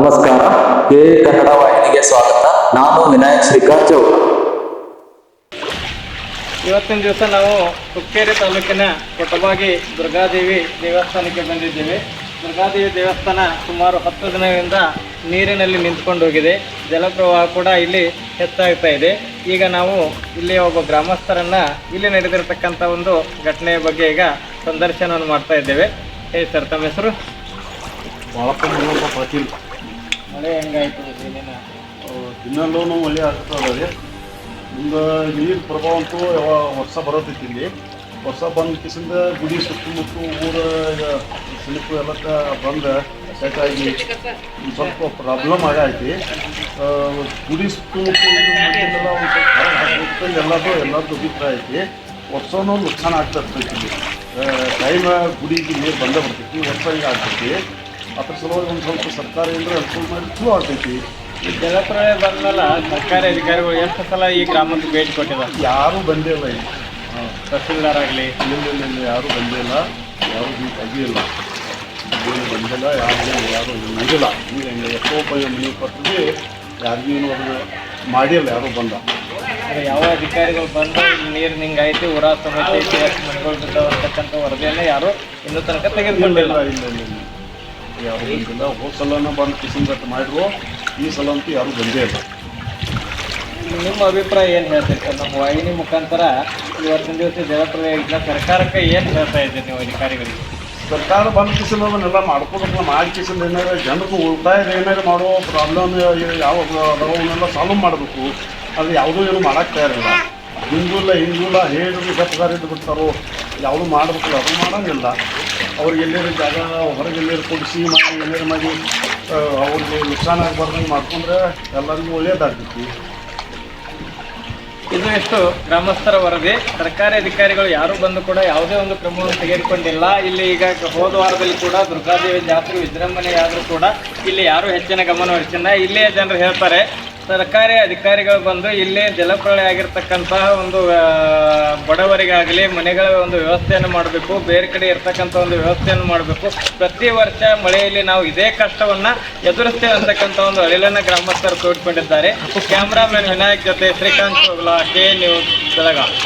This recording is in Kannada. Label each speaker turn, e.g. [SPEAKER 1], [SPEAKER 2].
[SPEAKER 1] ನಮಸ್ಕಾರ. ಕೆ ಕನ್ನಡ ವಾಹಿನಿಗೆ ಸ್ವಾಗತ. ನಾನು ವಿನಾಯಕ್ ಶ್ರೀಕಾಂತ್ ಚೌಕ
[SPEAKER 2] ಇವತ್ತಿನ ದಿವಸ ನಾವು ಹುಕ್ಕೇರಿ ತಾಲೂಕಿನ ಕೊಟ್ಟಬಾಗಿ ದುರ್ಗಾದೇವಿ ದೇವಸ್ಥಾನಕ್ಕೆ ಬಂದಿದ್ದೇವೆ. ದುರ್ಗಾದೇವಿ ದೇವಸ್ಥಾನ ಸುಮಾರು ಹತ್ತು ದಿನಗಳಿಂದ ನೀರಿನಲ್ಲಿ ನಿಂತ್ಕೊಂಡು ಹೋಗಿದೆ. ಜಲಪ್ರವಾಹ ಕೂಡ ಇಲ್ಲಿ ಹೆಚ್ಚಾಗ್ತಾ ಇದೆ. ಈಗ ನಾವು ಇಲ್ಲಿ ಒಬ್ಬ ಗ್ರಾಮಸ್ಥರನ್ನ ಇಲ್ಲಿ ನಡೆದಿರತಕ್ಕಂಥ ಒಂದು ಘಟನೆಯ ಬಗ್ಗೆ ಈಗ ಸಂದರ್ಶನವನ್ನು ಮಾಡ್ತಾ ಇದ್ದೇವೆ. ಹೇ ಸರ್ ತಮ್ಮ ಹೆಸರು?
[SPEAKER 3] ಪಾಟೀಲ್.
[SPEAKER 2] ಮಳೆ ಹೆಂಗಾಯ್ತು ಏನೇನು
[SPEAKER 3] ದಿನಲ್ಲೂ ಮಳೆ ಆಗ್ತದೆ ರೀ ಮುಂದೆ ನೀರು ಪ್ರಭಾವ ಅಂತೂ ಯಾವ ವರ್ಷ ಬರೋದಿತ್ತು ಇಲ್ಲಿ. ವರ್ಷ ಬಂದ ಕಿಸಿಂದ ಗುಡಿ ಸುತ್ತಮುತ್ತ ಊರ ಸಿಲಿಪು ಎಲ್ಲಕ್ಕ ಬಂದ ಒಂದ್ ಸ್ವಲ್ಪ ಪ್ರಾಬ್ಲಮ್ ಆಗೈತಿ ಗುಡಿ ಸುತ್ತಮುತ್ತ ಒಂದು ಎಲ್ಲದು ಎಲ್ಲದ್ದು ಅಭಿಪ್ರಾಯ ಐತಿ. ವರ್ಷನೂ ನುಕ್ಸಾನ ಆಗ್ತಾ ಇಲ್ಲಿ. ಟೈಮ್ ಗುಡಿಗೆ ನೀರು ಬಂದೇ ಬರ್ತೈತಿ, ವರ್ಷ ಈಗ ಆಗ್ತೈತಿ. ಅದ್ರ ಸಲುವಾಗಿ ಒಂದು ಸ್ವಲ್ಪ ಸರ್ಕಾರ ಏನಾರ ಅನುಕೂಲ ಮಾಡಿ ಚಲೋ ಆಗ್ತೈತಿ.
[SPEAKER 2] ಈ ಜಲಪ್ರಳಯ ಬಂದ್ಮೇಲೆ ಸರ್ಕಾರಿ ಅಧಿಕಾರಿಗಳು ಎಷ್ಟು ಸಲ ಈ ಗ್ರಾಮಕ್ಕೆ ಭೇಟಿ ಕೊಟ್ಟಿದ್ದಾರೆ?
[SPEAKER 3] ಯಾರೂ ಬಂದೇ ಇಲ್ಲ ಇಲ್ಲಿ.
[SPEAKER 2] ತಹಸೀಲ್ದಾರ್ ಆಗಲಿ?
[SPEAKER 3] ಇಲ್ಲಿ ಇಲ್ಲ ಇಲ್ಲ ಯಾರೂ ಬಂದೇ ಇಲ್ಲ. ಯಾರೂ ಭೇಟಿ ಆಗಿಲ್ಲ ಏನು ಬಂದಿಲ್ಲ ಯಾರಿಗೂ ಯಾರು ಇಲ್ಲ ಈಗ ಹಿಂಗೆ ಎಷ್ಟೋ ರೂಪಾಯಿ ಮನೆ ಪತ್ರಿಗೆ ಯಾರಿಗೂ ಏನು ಅದನ್ನು ಮಾಡಿಲ್ಲ ಯಾರೂ ಬಂದ.
[SPEAKER 2] ಅದೇ ಯಾವ ಅಧಿಕಾರಿಗಳು ಬಂದು ನೀರು ನಿಂಗೈತಿ ಊರ ಸಮಿತಿ ಐತಿ ಎಷ್ಟು ಮನೆಗಳು ಬಿದ್ದಾವ ಅಂತಕ್ಕಂಥ ವರದಿಯನ್ನು ಯಾರು ಇನ್ನೂ ತನಕ
[SPEAKER 3] ಇಲ್ಲ
[SPEAKER 2] ತೆಗೆದುಕೊಂಡಿಲ್ಲ
[SPEAKER 3] ಇಲ್ಲ ಇಲ್ಲ ಇಲ್ಲ. ಯಾರೂ ಬಂದಿಲ್ಲ. ಹೋದ ಸಲನ ಬಂದು ಕಿಸಿಂಗಟ್ಟು ಮಾಡಿದ್ರು. ಈ ಸಲ ಅಂತೂ ಯಾರು ಬಂದೇ ಇಲ್ಲ.
[SPEAKER 2] ನಿಮ್ಮ ಅಭಿಪ್ರಾಯ ಏನು ಹೇಳ್ತೀರಿ? ಸರ್ ನಮ್ಮ ವಾಹಿನಿ ಮುಖಾಂತರ ಇವತ್ತಿನ ದಿವಸ ಜಲಪ್ರಳಯ ಇಲ್ಲ ಸರ್ಕಾರಕ್ಕೆ ಏನು ಹೇಳ್ತಾ ಇದ್ದೀರಿ ನೀವು ಅಧಿಕಾರಿಗಳಿಗೆ?
[SPEAKER 3] ಸರ್ಕಾರ ಬಂದ ಕಿಸಿಂದ ಅದನ್ನೆಲ್ಲ ಮಾಡ್ಕೋಬೇಕಲ್ಲ ಮಾಡಿ ಕಿಸಿಂದ ಏನಾದ್ರೆ ಜನಕ್ಕೆ ಉಳಿತಾಯದ ಏನಾರ ಮಾಡೋ ಪ್ರಾಬ್ಲಮ್ ಯಾವ ಅದನ್ನೆಲ್ಲ ಸಾಲ್ವ್ ಮಾಡಬೇಕು. ಅದು ಯಾವುದೂ ಏನು ಮಾಡಕ್ಕೆ ತಯಾರಿಲ್ಲ ಹಿಂದೂಲ್ಲ ಹಿಂದೂಲ್ಲ ಹೇಳಿದ್ರು ಗಪ್ಪಗಾರ ಇದ್ದು ಬಿಡ್ತಾರೋ ಯಾವುದು ಮಾಡಬೇಕು ಅದು ಮಾಡೋಂಗಿಲ್ಲ. ಅವ್ರಿಗೆ ಎಲ್ಲೇರು ಜಾಗ ಹೊರಗೆ ಎಲ್ಲೇರು ಕೊಡಿಸಿ, ಮಾಡಿ ಎಲ್ಲರೂ ಮಾಡಿ ಅವ್ರಿಗೆ ನುಕ್ಸಾನ ಆಗಬಾರ್ದಂಗೆ ಮಾಡ್ಕೊಂಡ್ರೆ ಎಲ್ಲರಿಗೂ ಒಳ್ಳೇದಾಗ್ತೈತಿ.
[SPEAKER 2] ಇದು ಎಷ್ಟು ಗ್ರಾಮಸ್ಥರ ವರದಿ? ಸರ್ಕಾರಿ ಅಧಿಕಾರಿಗಳು ಯಾರು ಬಂದು ಕೂಡ ಯಾವುದೇ ಒಂದು ಕ್ರಮವನ್ನು ತೆಗೆದುಕೊಂಡಿಲ್ಲ. ಇಲ್ಲಿ ಈಗ ಹೋದ ವಾರದಲ್ಲಿ ಕೂಡ ದುರ್ಗಾದೇವಿ ಜಾತ್ರೆ ವಿಜೃಂಭಣೆಯಾದರೂ ಕೂಡ ಇಲ್ಲಿ ಯಾರು ಹೆಚ್ಚಿನ ಗಮನ ಹರಿಸಿಲ್ಲ. ಇಲ್ಲಿಯ ಜನರು ಹೇಳ್ತಾರೆ, ಸರ್ಕಾರಿ ಅಧಿಕಾರಿಗಳು ಬಂದು ಇಲ್ಲಿ ಜಲಪ್ರಳಯ ಆಗಿರ್ತಕ್ಕಂತಹ ಒಂದು ಬಡವರಿಗಾಗಲಿ ಮನೆಗಳ ಒಂದು ವ್ಯವಸ್ಥೆಯನ್ನು ಮಾಡಬೇಕು ಬೇರೆ ಕಡೆ ಇರ್ತಕ್ಕಂಥ ಒಂದು ವ್ಯವಸ್ಥೆಯನ್ನು ಮಾಡಬೇಕು. ಪ್ರತಿ ವರ್ಷ ಮಳೆಯಲ್ಲಿ ನಾವು ಇದೇ ಕಷ್ಟವನ್ನ ಎದುರಿಸ್ತೇವೆ ಅಂತಕ್ಕಂಥ ಒಂದು ಅಳಿಲನ್ನು ಗ್ರಾಮಸ್ಥರು ತೋಡ್ಕೊಂಡಿದ್ದಾರೆ. ಕ್ಯಾಮ್ರಾಮನ್ ವಿನಾಯಕ್ ಜೊತೆ ಶ್ರೀಕಾಂತ್ ಕೆ ನ್ಯೂಸ್ ಬೆಳಗಾವಿ.